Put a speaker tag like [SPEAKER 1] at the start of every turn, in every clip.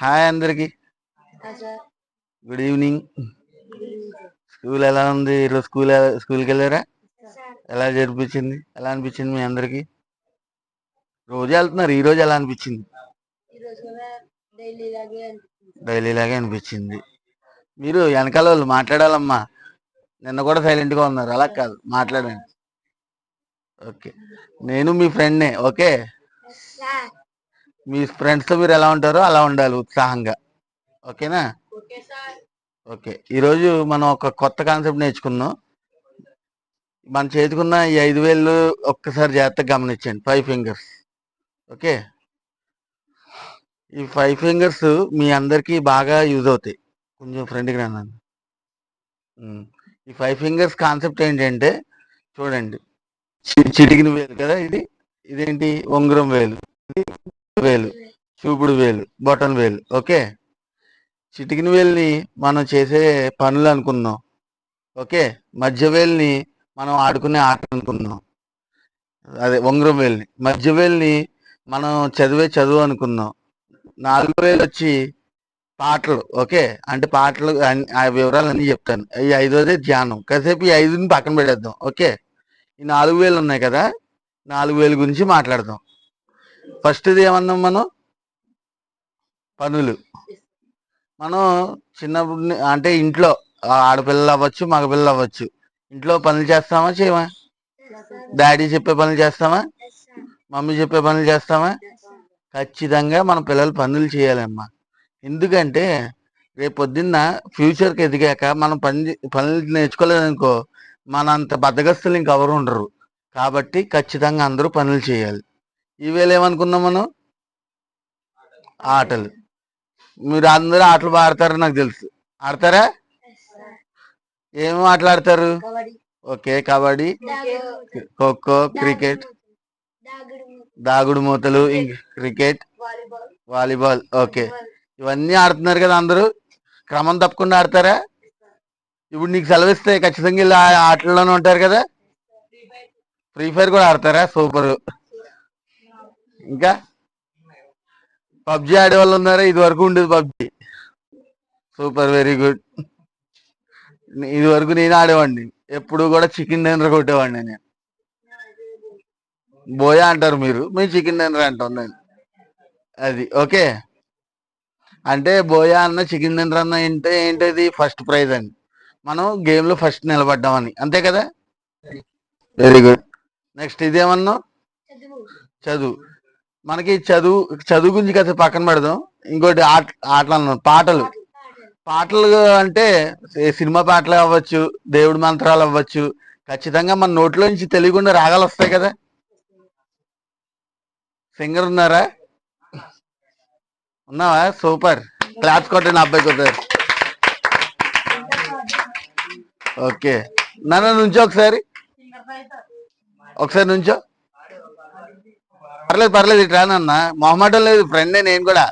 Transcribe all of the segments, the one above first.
[SPEAKER 1] Hi అందరికి. Good evening. School ఎలా ఉంది? ఈరోజు స్కూల్ స్కూల్కి వెళ్ళారా? ఎలా జరిపించింది? ఎలా అనిపించింది మీ అందరికి? రోజు వెళ్తున్నారు. ఈ రోజు ఎలా అనిపించింది?
[SPEAKER 2] డైలీ లాగే
[SPEAKER 1] అనిపించింది. మీరు వెనకాల వాళ్ళు మాట్లాడాలమ్మా. నిన్న కూడా సైలెంట్గా ఉన్నారు. అలా కాదు. మాట్లాడండి. ఓకే. నేను మీ ఫ్రెండ్నే. ఓకే? మీ ఫ్రెండ్స్తో మీరు ఎలా ఉంటారో అలా ఉండాలి ఉత్సాహంగా. ఓకేనా?
[SPEAKER 2] ఓకే
[SPEAKER 1] ఈరోజు మనం ఒక కొత్త కాన్సెప్ట్ నేర్చుకుందాం మన చేతికున్న ఈ ఐదు వేలు ఒక్కసారి జాగ్రత్తగా గమనించండి. Five fingers okay? ఈ ఫైవ్ ఫింగర్స్ మీ అందరికీ బాగా యూజ్ అవుతాయి. కొంచెం ఫ్రెండ్కి రాను. ఈ ఫైవ్ ఫింగర్స్ కాన్సెప్ట్ ఏంటంటే చూడండి. చిటికిన వేలు కదా ఇది? ఇదేంటి? ఉంగరం వేలు. ఇది వేలు చూపుడు వేలు బొటన్ వేలు ఓకే? చిటికిన వేలుని మనం చేసే పనులు అనుకున్నాం ఓకే? మధ్య వేలుని మనం ఆడుకునే ఆట అనుకున్నాం అదే ఉంగరం వేలుని. మధ్య వేలుని మనం చదివే చదువు అనుకున్నాం నాలుగు వేలు వచ్చి పాటలు ఓకే? అంటే పాటలు ఆ వివరాలు అన్నీ చెప్తాను. ఈ ఐదోదే ధ్యానం. కాసేపు ఈ ఐదుని పక్కన పెట్టేద్దాం ఓకే? ఈ నాలుగు వేలు ఉన్నాయి కదా నాలుగు వేలు గురించి మాట్లాడదాం. ఫస్ట్ది ఏమన్నాం మనం? పనులు. మనం చిన్నప్పుడు అంటే ఇంట్లో ఆడపిల్లలు అవ్వచ్చు మగపిల్లలు అవ్వచ్చు. ఇంట్లో పనులు చేస్తామా చేయమా? డాడీ చెప్పే పనులు చేస్తామా? మమ్మీ చెప్పే పనులు చేస్తామా? ఖచ్చితంగా మన పిల్లలు పనులు చేయాలమ్మా. ఎందుకంటే రేపు పొద్దున్న ఫ్యూచర్కి ఎదిగాక మనం పని పనులు నేర్చుకోలేదనుకో మన అంత బద్దగస్తులు ఇంకెవరు ఉండరు. కాబట్టి ఖచ్చితంగా అందరూ పనులు చేయాలి. ఈవేళ ఏమనుకున్నాం మనం? ఆటలు. మీరు అందరూ ఆటలు బాగా ఆడతారని నాకు తెలుసు. ఆడతారా? ఏం ఆటలు ఆడతారు ఓకే కబడ్డీ ఖోఖో క్రికెట్ దాగుడు మూతలు క్రికెట్
[SPEAKER 2] వాలీబాల్
[SPEAKER 1] వాలీబాల్ ఓకే. ఇవన్నీ ఆడుతున్నారు కదా అందరూ. క్రమం తప్పకుండా ఆడతారా? ఇప్పుడు నీకు సెలవు ఇస్తే ఖచ్చితంగా ఇలా ఆటల్లోనే ఉంటారు కదా. ఫ్రీ ఫైర్ కూడా ఆడతారా? సూపర్. ఇంకా? పబ్జి ఆడే వాళ్ళు ఉన్నారా? ఇది వరకు ఉండేది పబ్జి. Super very good. ఇది వరకు నేను ఆడేవాడిని. ఎప్పుడు కూడా చికెన్ డిన్నర్ కొట్టేవాడిని నేను. బోయా అంటారు మీరు. మేము చికెన్ డిన్నర్ అంటాం నేను. అది ఓకే? అంటే బోయా అన్న చికెన్ డిన్నర్ అన్న అంటే ఏంటది? ఫస్ట్ ప్రైజ్ అండి మనం గేమ్లో ఫస్ట్ నిలబడ్డామని. అంతే కదా? Very good. నెక్స్ట్ ఇదేమన్నా
[SPEAKER 2] చదువు.
[SPEAKER 1] మనకి చదువు చదువు గురించి కదా పక్కన పెడదాం. ఇంకోటి ఆట ఆటలు పాటలు. పాటలు అంటే సినిమా పాటలు అవ్వచ్చు దేవుడి మంత్రాలు అవ్వచ్చు. ఖచ్చితంగా మన నోట్లో నుంచి తెలియకుండా రాగాలు వస్తాయి కదా. సింగర్ ఉన్నారా? ఉన్నావా? సూపర్. క్లాప్స్ కొట్టండి అబ్బాయి కొట్టారు ఓకే. నన్ను నుంచో ఒకసారి. ఒకసారి నుంచో. పర్లేదు పర్లేదు ఇటు రానన్న. మొహమాటం లేదు ఫ్రెండే నేను కూడా.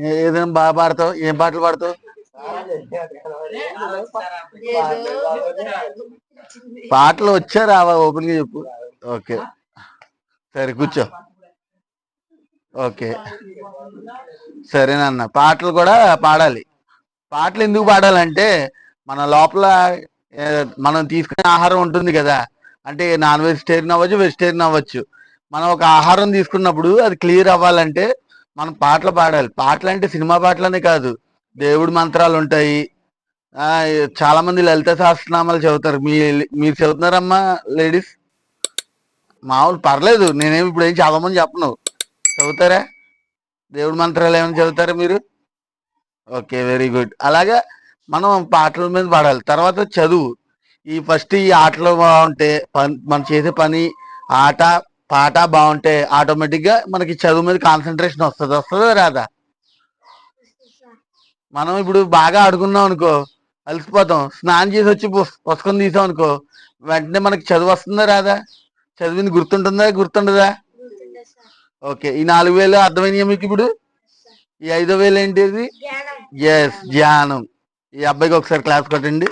[SPEAKER 1] ఏ- ఏదైనా బాగా పాడతావు ఏం పాటలు పాడతావు? పాటలు వచ్చా రావా? ఓపెన్గా చెప్పు. ఓకే. సరే కూర్చో. ఓకే. సరేనన్న. పాటలు కూడా పాడాలి. పాటలు ఎందుకు పాడాలంటే మన లోపల మనం తీసుకునే ఆహారం ఉంటుంది కదా. అంటే నాన్ వెజిటేరియన్ అవ్వచ్చు వెజిటేరియన్ అవ్వచ్చు. మనం ఒక ఆహారం తీసుకున్నప్పుడు అది క్లియర్ అవ్వాలంటే మనం పాటలు పాడాలి. పాటలు అంటే సినిమా పాటలనే కాదు. దేవుడి మంత్రాలు ఉంటాయి. చాలా మంది లలిత సహస్రనామాలు చదువుతారు మీ మీరు చదువుతున్నారమ్మా లేడీస్? మామూలు పర్లేదు. నేనేమి ఇప్పుడు ఏం చదవమని చెప్పను. చదువుతారా దేవుడి మంత్రాలు ఏమైనా చదువుతారా మీరు? Okay very good. అలాగా మనం పాటల మీద పాడాలి. తర్వాత చదువు. ఈ ఫస్ట్ ఈ ఆటలు బాగుంటే పన్ మనం చేసే పని ఆట పాట బాగుంటే ఆటోమేటిక్గా మనకి చదువు మీద కాన్సన్ట్రేషన్ వస్తుంది. వస్తుందా రాదా? మనం ఇప్పుడు బాగా ఆడుకున్నాం అనుకో అలసిపోతాం. స్నానం చేసి వచ్చి పుస్- పుస్తకం తీసాం అనుకో వెంటనే మనకి చదువు వస్తుందా రాదా? చదివింది గుర్తుంటుందా? గుర్తుండదా? ఓకే. ఈ నాలుగు వేలు అర్థమైనాయా మీకు ఇప్పుడు? ఈ ఐదో వేలు ఏంటిది?
[SPEAKER 2] జ్ఞానం.
[SPEAKER 1] ఎస్ ధ్యానం ఈ అబ్బాయికి ఒకసారి క్లాస్ కొట్టండి.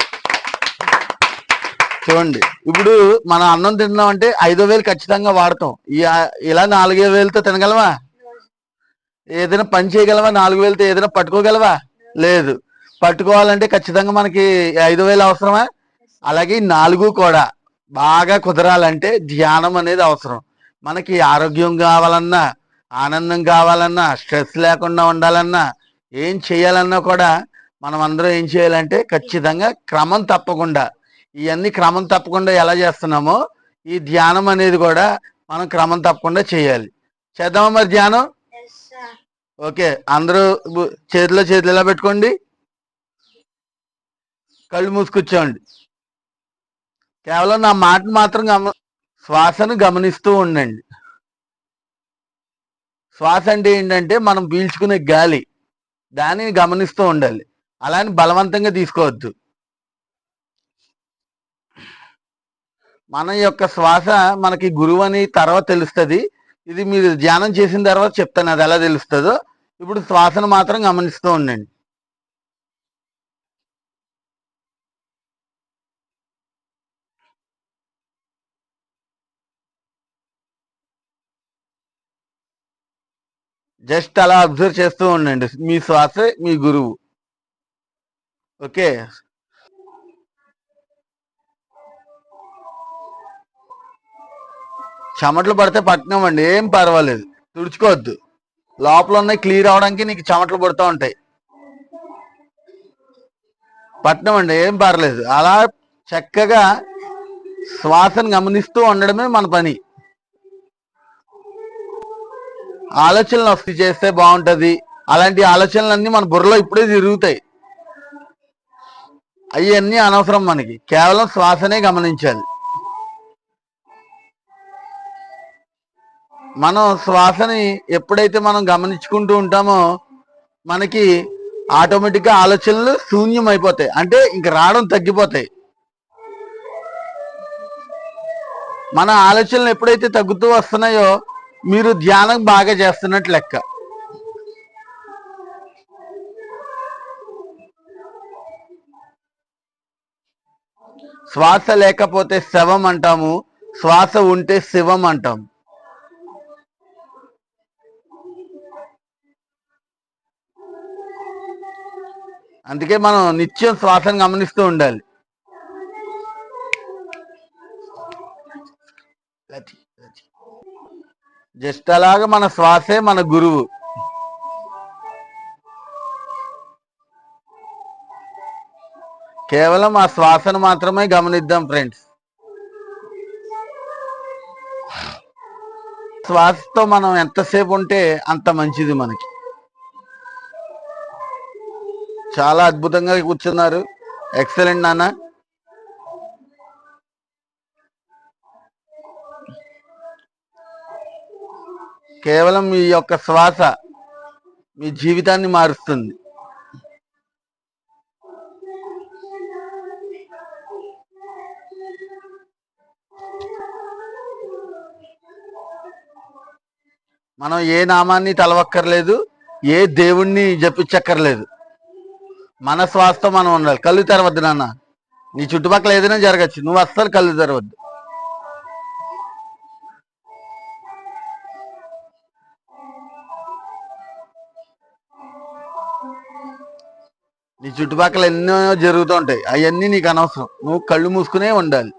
[SPEAKER 1] చూడండి. ఇప్పుడు మనం అన్నం తిన్నాం అంటే ఐదో వేలు ఖచ్చితంగా వాడతాం. ఇలా నాలుగే వేలతో తినగలవా ఏదైనా పని చేయగలవా నాలుగు వేలతో ఏదైనా పట్టుకోగలవా? లేదు. పట్టుకోవాలంటే ఖచ్చితంగా మనకి ఐదు వేలు అవసరమా? అలాగే నాలుగు కూడా బాగా కుదరాలంటే ధ్యానం అనేది అవసరం. మనకి ఆరోగ్యం కావాలన్నా ఆనందం కావాలన్నా స్ట్రెస్ లేకుండా ఉండాలన్నా ఏం చేయాలన్నా కూడా మనం అందరం ఏం చేయాలంటే ఖచ్చితంగా క్రమం తప్పకుండా ఇవన్నీ క్రమం తప్పకుండా ఎలా చేస్తున్నామో ఈ ధ్యానం అనేది కూడా మనం క్రమం తప్పకుండా చేయాలి. చేద్దామా మరి ధ్యానం? ఓకే అందరూ చేతిలో చేతులు ఎలా పెట్టుకోండి? కళ్ళు మూసుకొచ్చామండి కేవలం నా మాట మాత్రం గమ శ్వాసను గమనిస్తూ ఉండండి. శ్వాస అంటే ఏంటంటే మనం పీల్చుకునే గాలి దానిని గమనిస్తూ ఉండాలి. అలాని బలవంతంగా తీసుకోవద్దు. మన యొక్క శ్వాస మనకి గురువు అని తర్వాత తెలుస్తుంది. ఇది మీరు ధ్యానం చేసిన తర్వాత చెప్తాను అది ఎలా తెలుస్తుందో. ఇప్పుడు శ్వాసను మాత్రం గమనిస్తూ ఉండండి. జస్ట్ అలా అబ్జర్వ్ చేస్తూ ఉండండి. మీ శ్వాస మీ గురువు. ఓకే. చెమటలు పడితే పట్టినామండి ఏం పర్వాలేదు. తుడుచుకోవద్దు. లోపల ఉన్నాయి క్లియర్ అవడానికి నీకు చెమటలు పడుతూ ఉంటాయి. పట్టినామండి ఏం పర్లేదు. అలా చక్కగా శ్వాసను గమనిస్తూ ఉండడమే మన పని. ఆలోచనలు వస్తే చేస్తే బాగుంటుంది. అలాంటి ఆలోచనలన్నీ మన బుర్రలో ఇప్పుడే తిరుగుతాయి. అవన్నీ అనవసరం మనకి. కేవలం శ్వాసనే గమనించాలి. మనం శ్వాసని ఎప్పుడైతే మనం గమనించుకుంటూ ఉంటామో మనకి ఆటోమేటిక్గా ఆలోచనలు శూన్యం అయిపోతాయి అంటే ఇంక రావడం తగ్గిపోతాయి. మన ఆలోచనలు ఎప్పుడైతే తగ్గుతూ వస్తున్నాయో మీరు ధ్యానం బాగా చేస్తున్నట్టు లెక్క. శ్వాస లేకపోతే శవం అంటాము శ్వాస ఉంటే శివం అంటాం. అందుకే మనం నిత్యం శ్వాసను గమనిస్తూ ఉండాలి. జస్ట్ అలాగా మన శ్వాసే మన గురువు. కేవలం ఆ శ్వాసను మాత్రమే గమనిద్దాం ఫ్రెండ్స్ శ్వాసతో మనం ఎంతసేపు ఉంటే అంత మంచిది మనకి. చాలా అద్భుతంగా కూర్చున్నారు. ఎక్సలెంట్ నాన్న. కేవలం మీ యొక్క శ్వాస మీ జీవితాన్ని మారుస్తుంది. మనం ఏ నామాన్ని తలవక్కర్లేదు ఏ దేవుణ్ణి జపించక్కర్లేదు. మన శ్వాసతో మనం ఉండాలి. కళ్ళు తెరవద్దు నాన్న. నీ చుట్టుపక్కల ఏదైనా జరగచ్చు. నువ్వు అస్సలు కళ్ళు తెరవద్దు. నీ చుట్టుపక్కల ఎన్నో జరుగుతూ ఉంటాయి. అవన్నీ నీకు అనవసరం. నువ్వు కళ్ళు మూసుకునే ఉండాలి.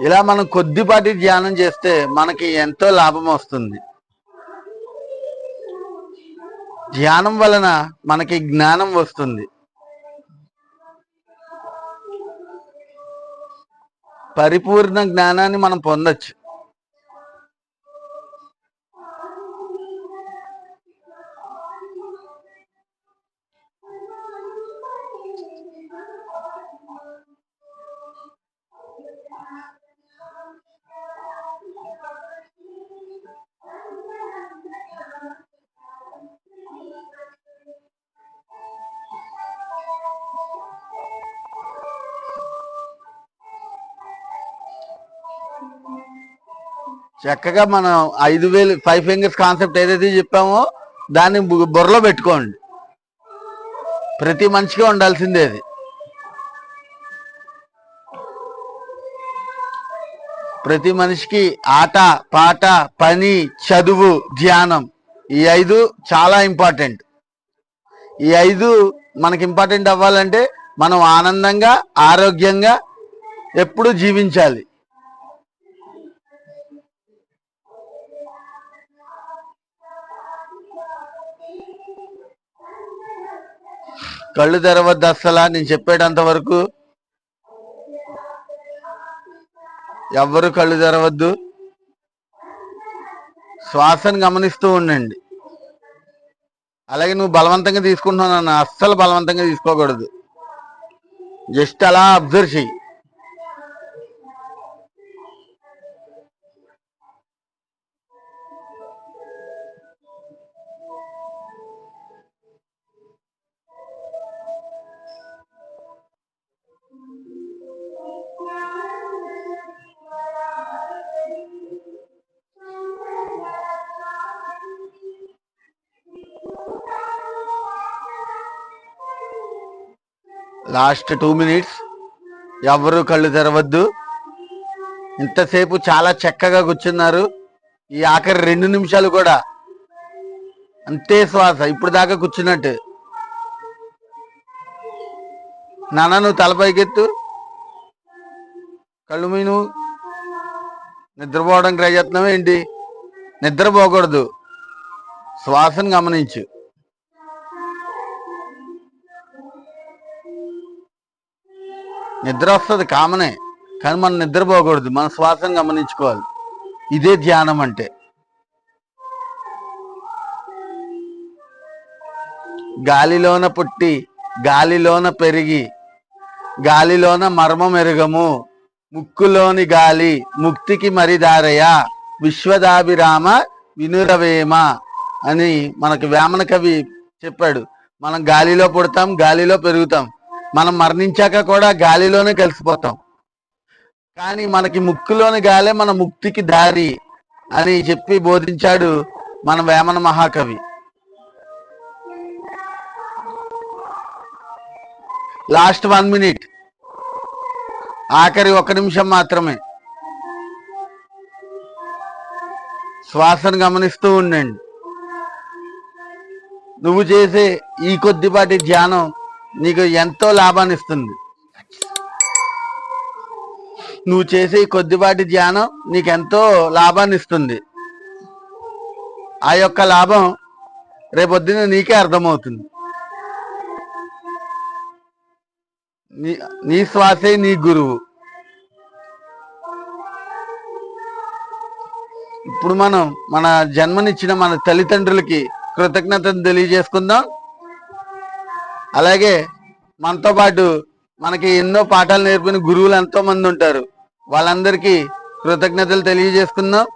[SPEAKER 1] ఇలా మనం కొద్దిపాటి ధ్యానం చేస్తే మనకి ఎంతో లాభం వస్తుంది. ధ్యానం వలన మనకి జ్ఞానం వస్తుంది. పరిపూర్ణ జ్ఞానాన్ని మనం పొందొచ్చు. చక్కగా మనం ఐదు వేలు ఫైవ్ ఫింగర్స్ కాన్సెప్ట్ ఏదైతే చెప్పామో దాన్ని బుర్రలో పెట్టుకోండి. ప్రతి మనిషికి ఉండాల్సిందే అది. ప్రతి మనిషికి ఆట పాట పని చదువు ధ్యానం ఈ ఐదు చాలా ఇంపార్టెంట్. ఈ ఐదు మనకి ఇంపార్టెంట్ అవ్వాలంటే మనం ఆనందంగా ఆరోగ్యంగా ఎప్పుడు జీవించాలి. కళ్ళు తెరవద్దు అస్సలా నేను చెప్పేటంత వరకు. ఎవ్వరు కళ్ళు తెరవద్దు. శ్వాసను గమనిస్తూ ఉండండి. అలాగే నువ్వు బలవంతంగా తీసుకుంటున్నాను అస్సలు బలవంతంగా తీసుకోకూడదు. జస్ట్ అలా అబ్జర్వ్ చెయ్యి. Last two minutes. ఎవరు కళ్ళు తెరవద్దు. ఇంతసేపు చాలా చక్కగా కూర్చున్నారు. ఈ ఆఖరి రెండు నిమిషాలు కూడా అంతే శ్వాస ఇప్పుడు దాకా కూర్చున్నట్టు. నాన్న నువ్వు తలపైకెత్తు కళ్ళు మీ నువ్వు నిద్రపోవడానికి ట్రై చేస్తున్నావు ఏంటి? నిద్రపోకూడదు శ్వాసను గమనించు. నిద్ర వస్తుంది కామనే కానీ మనం నిద్రపోకూడదు మన శ్వాసం గమనించుకోవాలి. ఇదే ధ్యానం అంటే. గాలిలోన పుట్టి గాలిలోన పెరిగి గాలిలోన మర్మం ఎరుగము ముక్కులోని గాలి ముక్తికి మరిదారయ విశ్వదాభిరామ వినురవేమ అని మనకు వేమన కవి చెప్పాడు. మనం గాలిలో పుడతాం గాలిలో పెరుగుతాం. మనం మరణించాక కూడా గాలిలోనే కలిసిపోతాం. కానీ మనకి ముక్కులోని గాలే మన ముక్తికి దారి అని చెప్పి బోధించాడు మన వేమన మహాకవి. Last one minute. ఆఖరి ఒక నిమిషం మాత్రమే. శ్వాసను గమనిస్తూ ఉండండి. నువ్వు చేసే ఈ కొద్దిపాటి ధ్యానం నీకు ఎంతో లాభాన్ని ఇస్తుంది. నువ్వు చేసే కొద్దిపాటి ధ్యానం నీకు ఎంతో లాభాన్ని ఇస్తుంది. ఆ యొక్క లాభం రేపొద్దున నీకే అర్థమవుతుంది. నీ నీ శ్వాసే నీ గురువు. ఇప్పుడు మనం మన జన్మనిచ్చిన మన తల్లిదండ్రులకి కృతజ్ఞతను తెలియజేసుకుందాం. అలాగే మనతో పాటు మనకి ఎన్నో పాఠాలు నేర్పిన గురువులు ఎంతో మంది ఉంటారు. వాళ్ళందరికీ కృతజ్ఞతలు తెలియజేసుకుందాం.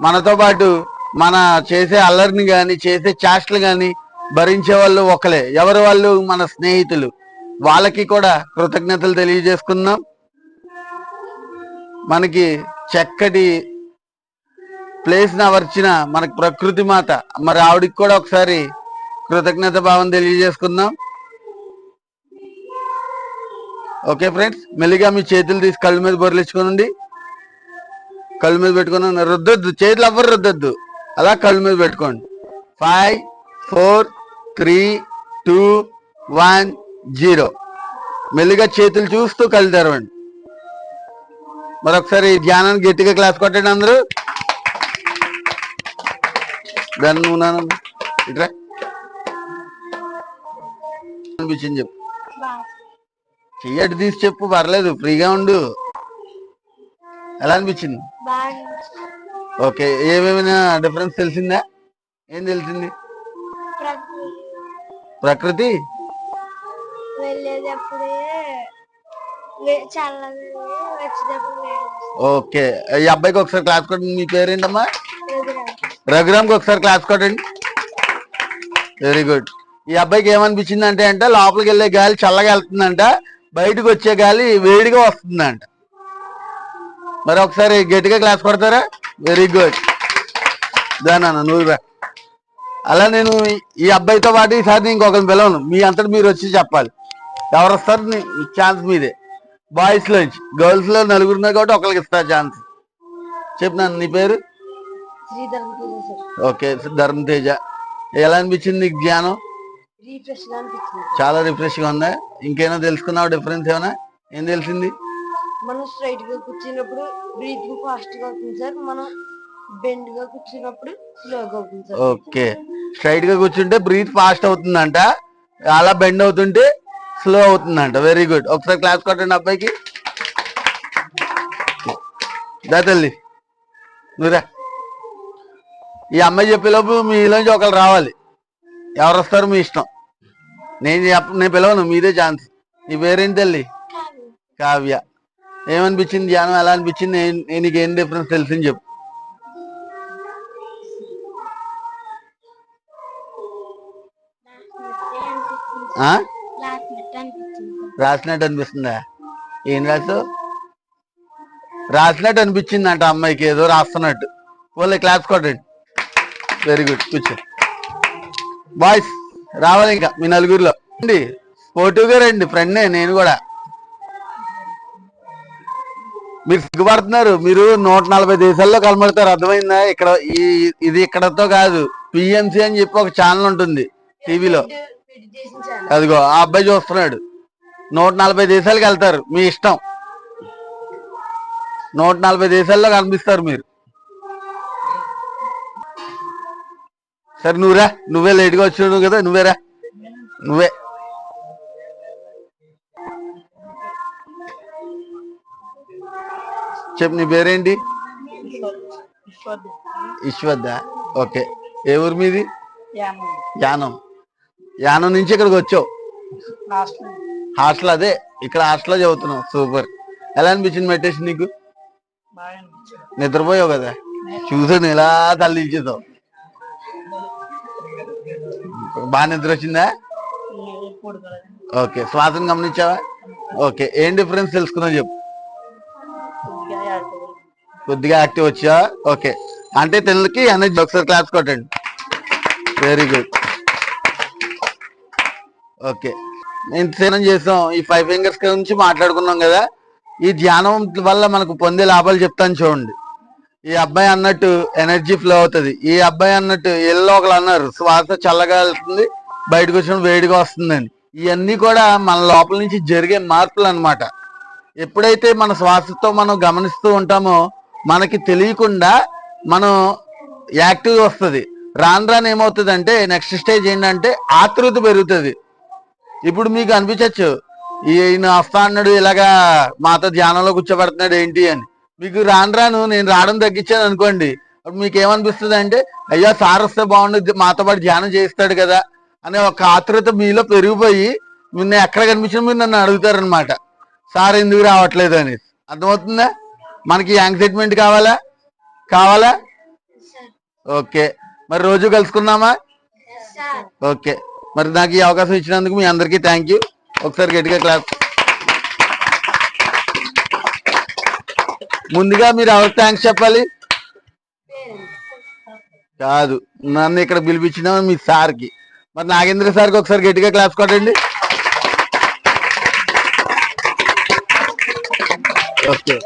[SPEAKER 1] మనతో పాటు మన చేసే అల్లరిని కానీ చేసే చేష్టలు కానీ భరించే వాళ్ళు ఒకలే. ఎవరు వాళ్ళు? మన స్నేహితులు. వాళ్ళకి కూడా కృతజ్ఞతలు తెలియజేసుకుందాం. మనకి చక్కటి ప్లేస్ అవర్చిన మనకి ప్రకృతి మాత. మరి ఆవిడికి కూడా ఒకసారి కృతజ్ఞత భావం తెలియజేసుకుందాం. ఓకే ఫ్రెండ్స్ మెల్లిగా మీ చేతులు తీసి కళ్ళ మీద బొరలించుకోనండి కళ్ళు మీద పెట్టుకుని రుద్దొద్దు చేతులు ఎవ్వరు రుద్దొద్దు. అలా కళ్ళ మీద పెట్టుకోండి. Five four three two one zero మెల్లిగా చేతులు చూస్తూ కళ్ళు తెరవండి. మరొకసారి ధ్యానాన్ని గట్టిగా క్లాస్ కొట్టండి అందరూ. దాన్ని నువ్వు ఇట్రా అనిపించింది చెప్పు. చెయ్యటి తీసి చెప్పు పర్లేదు ఫ్రీగా ఉండు. ఎలా అనిపించింది? ఓకే ఏమేమైనా డిఫరెన్స్ తెలిసిందా? ఏం తెలిసింది? ప్రకృతి. ఓకే ఈ అబ్బాయికి ఒకసారి క్లాస్ కొట్టండి. మీ పేరేంటమ్మా? రఘురామ్కి ఒకసారి క్లాస్ కొట్టండి. వెరీ గుడ్ ఈ అబ్బాయికి ఏమనిపించింది అంటే అంటే లోపలికి వెళ్ళే గాలి చల్లగా వెళ్తుందంట బయటకు వచ్చే గాలి వేడిగా వస్తుందంట. మరి ఒకసారి గట్టిగా క్లాస్ కొడతారా? వెరీ గుడ్ దానా నువ్వు రా. అలా నేను ఈ- అబ్బాయితో పాటు ఈసారి ఇంకొకరిని పిలవను. మీ అంతటి మీరు వచ్చి చెప్పాలి. ఎవరు వస్తారు? ఛాన్స్ మీదే. బాయ్స్ లోంచి గర్ల్స్లో నలుగురు ఉన్నారు కాబట్టి ఒకరికి ఇస్తారు ఛాన్స్ చెప్పు నాన్న నీ పేరు? ఓకే ధర్మ తేజ ఎలా అనిపించింది నీకు
[SPEAKER 2] అనిపించింది
[SPEAKER 1] చాలా రిఫ్రెష్గా ఉందా? ఇంకేమైనా తెలుసుకున్నావు? డిఫరెన్స్ ఏమైనా? ఏం తెలిసింది?
[SPEAKER 2] మనం స్ట్రైట్గా కూర్చున్నప్పుడు బ్రీతింగ్ ఫాస్ట్గా అవుతుంది సార్. మనం బెండ్గా కూర్చున్నప్పుడు స్లోగా అవుతుంది సార్.
[SPEAKER 1] ఓకే స్ట్రైట్గా కూర్చుంటే బ్రీత్ ఫాస్ట్ అవుతుందంట. అలా బెండ్ అవుతుంటే స్లో అవుతుందంట. వెరీ గుడ్ ఒకసారి క్లాస్ కొట్టండి అబ్బాయికి. దా తల్లి. నువ్వురా ఈ అమ్మాయి చెప్పేలోపు మీలోంచి ఒకరు రావాలి. ఎవరు వస్తారు మీ ఇష్టం? నేను చెప్ప నేను పిలవను మీదే ఛాన్స్. నీ పేరేంటి తల్లి? కావ్య. ఏమనిపించింది ధ్యానం? ఎలా అనిపించింది? నేను- నీకు ఏం డిఫరెన్స్ తెలిసింది చెప్పు. రాసినట్టు అనిపిస్తుందా? ఏం రాసు రాసినట్టు అనిపించింది అంట అమ్మాయికి ఏదో రాస్తున్నట్టు. వాళ్ళ క్లాస్ కొట్టండి. వెరీ గుడ్ కూర్చో. బాయ్స్ రావాలి ఇంకా మీ నలుగురిలో. రండి. స్పోర్టివ్ రండి ఫ్రెండ్నే నేను కూడా. మీరు సిగ్గుపడుతున్నారు మీరు నూట నలభై దేశాల్లో కనబడతారు అర్థమైందా? ఇక్కడ ఈ ఇది ఇక్కడతో కాదు పిఎంసి అని చెప్పి ఒక ఛానల్ ఉంటుంది టీవీలో. అదిగో ఆ అబ్బాయి చూస్తున్నాడు. నూట నలభై దేశాలకు వెళ్తారు మీ ఇష్టం. నూట నలభై దేశాల్లో కనిపిస్తారు మీరు. సరే నువ్వురా. నువ్వే లేట్గా వచ్చావు కదా నువ్వేరా. నువ్వే. చెప్పు నీ పేరేంటి? ఈశ్వద్ద ఓకే. ఏ ఊరు మీది? యానం. యానం నుంచి ఇక్కడికి వచ్చావు? హాస్టల్ అదే. ఇక్కడ హాస్టల్లో చదువుతున్నావు. సూపర్. ఎలా అనిపించింది మెడిటేషన్ నీకు? నిద్రపోయావు కదా? చూసాను ఇలా తల్లించేసావు బాగా నిద్ర వచ్చిందా ఓకే శ్వాసను గమనించావా? ఓకే ఏం డిఫరెన్స్ తెలుసుకుందాం చెప్పు. కొద్దిగా యాక్టివ్ వచ్చా? ఓకే అంటే తెలుగుకి ఎనర్జీ ఒకసారి క్లాస్ కొట్టండి. వెరీ గుడ్ ఓకే నేను ధ్యానం చేసాం. ఈ ఫైవ్ ఫింగర్స్ గురించి మాట్లాడుకున్నాం కదా. ఈ ధ్యానం వల్ల మనకు పొందే లాభాలు చెప్తాను చూడండి. ఈ అబ్బాయి అన్నట్టు ఎనర్జీ ఫ్లో అవుతుంది. ఈ అబ్బాయి అన్నట్టు ఎల్లో ఒకళ్ళు అన్నారు. శ్వాస చల్లగా వెళ్తుంది బయటకు వచ్చిన వేడిగా వస్తుందని. ఇవన్నీ కూడా మన లోపల నుంచి జరిగే మార్పులు అన్నమాట. ఎప్పుడైతే మన శ్వాసతో మనం గమనిస్తూ ఉంటామో మనకి తెలియకుండా మనం యాక్టివ్ వస్తుంది. రాను రాను ఏమవుతుందంటే నెక్స్ట్ స్టేజ్ ఏంటంటే ఆతృత పెరుగుతుంది. ఇప్పుడు మీకు అనిపించవచ్చు ఈయన వస్తా అన్నాడు ఇలాగా మాతో ధ్యానంలో కూర్చోబెడుతున్నాడు ఏంటి అని. మీకు రాను రాను నేను రావడం తగ్గించాను అనుకోండి. అప్పుడు మీకు ఏమనిపిస్తుంది అంటే అయ్యా సార్ వస్తే బాగుండు మాతో పాటు ధ్యానం చేస్తాడు కదా అనే ఒక ఆతృత మీలో పెరిగిపోయి నిన్న ఎక్కడ కనిపించినా మీరు నన్ను అడుగుతారనమాట సార్ ఎందుకు రావట్లేదు? అనేసి. అర్థమవుతుందా? మనకి యాంగ్జైట్మెంట్ కావాలా? కావాలా? ఓకే. మరి రోజు కలుసుకుందామా? ఓకే. మరి నాకు ఈ అవకాశం ఇచ్చినందుకు మీ అందరికీ థ్యాంక్ యూ. ఒకసారి గట్టిగా క్లాస్ ముందుగా మీరు ఎవరికి థ్యాంక్స్ చెప్పాలి. కాదు నన్ను ఇక్కడ పిలిపించిన మీ సార్కి. మరి నాగేంద్ర సార్కి ఒకసారి గట్టిగా క్లాస్ కొట్టండి. ఓకే.